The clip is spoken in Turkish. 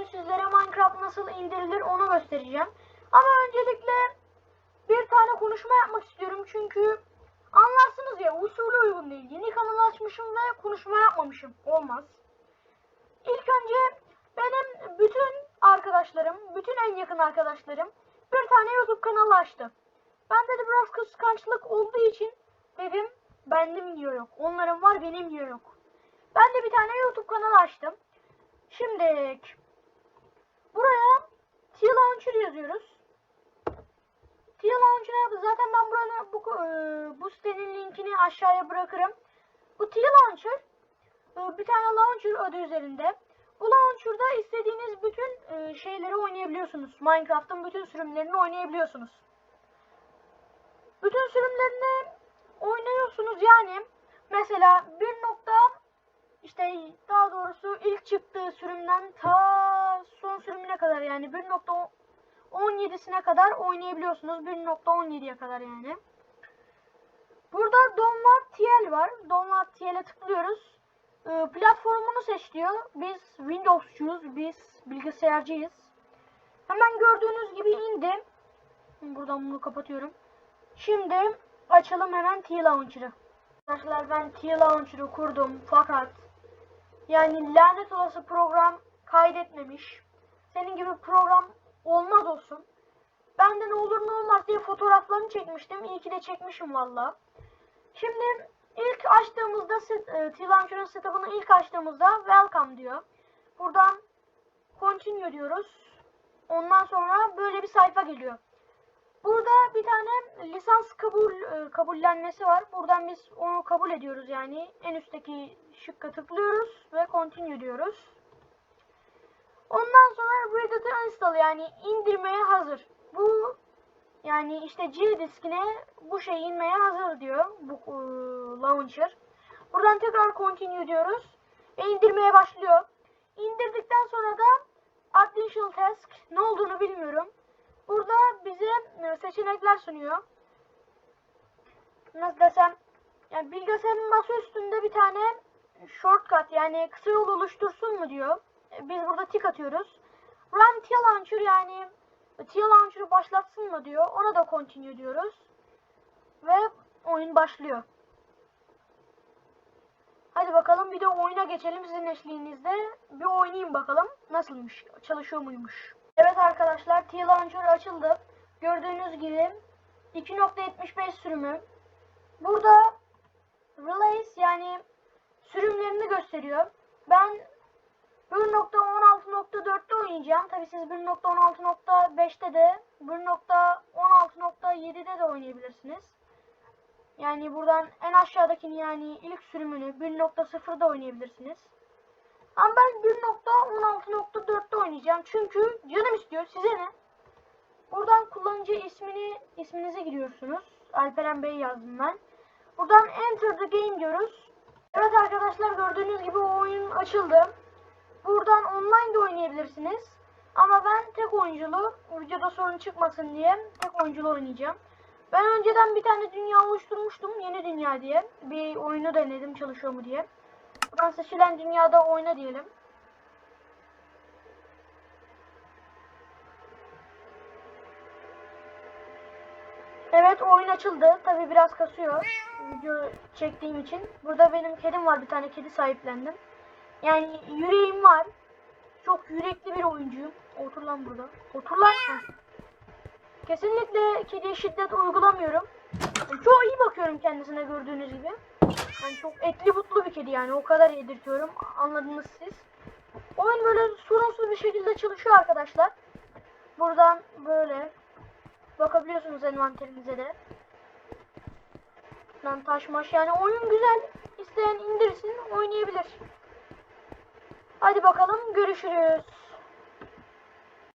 bugün sizlere Minecraft nasıl indirilir onu göstereceğim. Ama öncelikle bir tane konuşma yapmak istiyorum çünkü anlarsınız ya usulü uygun değil. Yeni kanal açmışım ve konuşma yapmamışım. Olmaz. İlk önce benim bütün arkadaşlarım, bütün en yakın arkadaşlarım bir tane YouTube kanalı açtı. Bende de biraz kıskançlık olduğu için dedim bendim diyor yok. Onların var benim diyor yok. Ben de bir tane YouTube kanalı açtım. Şimdi buraya T-Launcher yazıyoruz. T-Launcher'a zaten ben buraya bu, e, bu sitenin linkini aşağıya bırakırım. Bu T-Launcher e, bir tane launcher adı üzerinde. Bu launcher'da istediğiniz bütün e, şeyleri oynayabiliyorsunuz. Minecraft'ın bütün sürümlerini oynayabiliyorsunuz. Bütün sürümlerini oynuyorsunuz yani. Mesela bir nokta işte daha doğrusu ilk çıktığı sürümden ta son sürümüne kadar yani 1.17'sine kadar oynayabiliyorsunuz. 1.17'ye kadar yani. Burada Download TL var. Download TL'e tıklıyoruz. Ee, platformunu seç diyor. Biz Windows'cuyuz. Biz bilgisayarcıyız. Hemen gördüğünüz gibi indi. Buradan bunu kapatıyorum. Şimdi açalım hemen T-Launcher'ı. Arkadaşlar ben T-Launcher'ı kurdum fakat yani lanet olası program kaydetmemiş. Senin gibi program olmaz olsun. Ben de ne olur ne olmaz diye fotoğraflarını çekmiştim. İyi ki de çekmişim valla. Şimdi ilk açtığımızda e, T-Launcher'ın setup'ını ilk açtığımızda welcome diyor. Buradan continue diyoruz. Ondan sonra böyle bir sayfa geliyor. Burada bir tane lisans kabul e, kabullenmesi var. Buradan biz onu kabul ediyoruz yani. En üstteki şıkka tıklıyoruz ve continue diyoruz. Ondan sonra ready to install yani indirmeye hazır. Bu yani işte G diskine bu şey inmeye hazır diyor bu e, launcher. Buradan tekrar continue diyoruz ve indirmeye başlıyor. İndirdikten sonra da additional task ne olduğunu bilmiyorum. Burada bize e, seçenekler sunuyor. Nasıl desem yani bilgisayarın masa üstünde bir tane shortcut yani kısa yol oluştursun mu diyor. Biz burada tik atıyoruz. Run T-Launcher yani T-Launcher'ı başlatsın mı diyor. Ona da continue diyoruz. Ve oyun başlıyor. Hadi bakalım bir de oyuna geçelim sizin eşliğinizde. Bir oynayayım bakalım nasılmış, çalışıyor muymuş. Evet arkadaşlar T-Launcher açıldı. Gördüğünüz gibi 2.75 sürümü. Burada Release yani sürümlerini gösteriyor. Ben 1.16.4'te oynayacağım. Tabi siz 1.16.5'te de 1.16.7'de de oynayabilirsiniz. Yani buradan en aşağıdakini yani ilk sürümünü 1.0'da oynayabilirsiniz. Ama ben 1.16.4'te oynayacağım. Çünkü canım istiyor. Size ne? Buradan kullanıcı ismini isminize giriyorsunuz. Alperen Bey yazdım ben. Buradan enter the game diyoruz. Evet arkadaşlar gördüğünüz gibi o oyun açıldı. Buradan online de oynayabilirsiniz. Ama ben tek oyunculu videoda sorun çıkmasın diye tek oyunculu oynayacağım. Ben önceden bir tane dünya oluşturmuştum. Yeni dünya diye. Bir oyunu denedim çalışıyor mu diye. Buradan seçilen dünyada oyna diyelim. Evet oyun açıldı. Tabi biraz kasıyor. Video çektiğim için. Burada benim kedim var. Bir tane kedi sahiplendim. Yani yüreğim var. Çok yürekli bir oyuncuyum. Otur lan burada. Otur lan. Kesinlikle kediye şiddet uygulamıyorum. Yani çok iyi bakıyorum kendisine gördüğünüz gibi. Yani çok etli butlu bir kedi yani. O kadar yedirtiyorum. Anladınız siz. Oyun böyle sorunsuz bir şekilde çalışıyor arkadaşlar. Buradan böyle bakabiliyorsunuz envanterinize de. Lan taş maş yani oyun güzel. İsteyen indirsin oynayabilir. Hadi bakalım görüşürüz.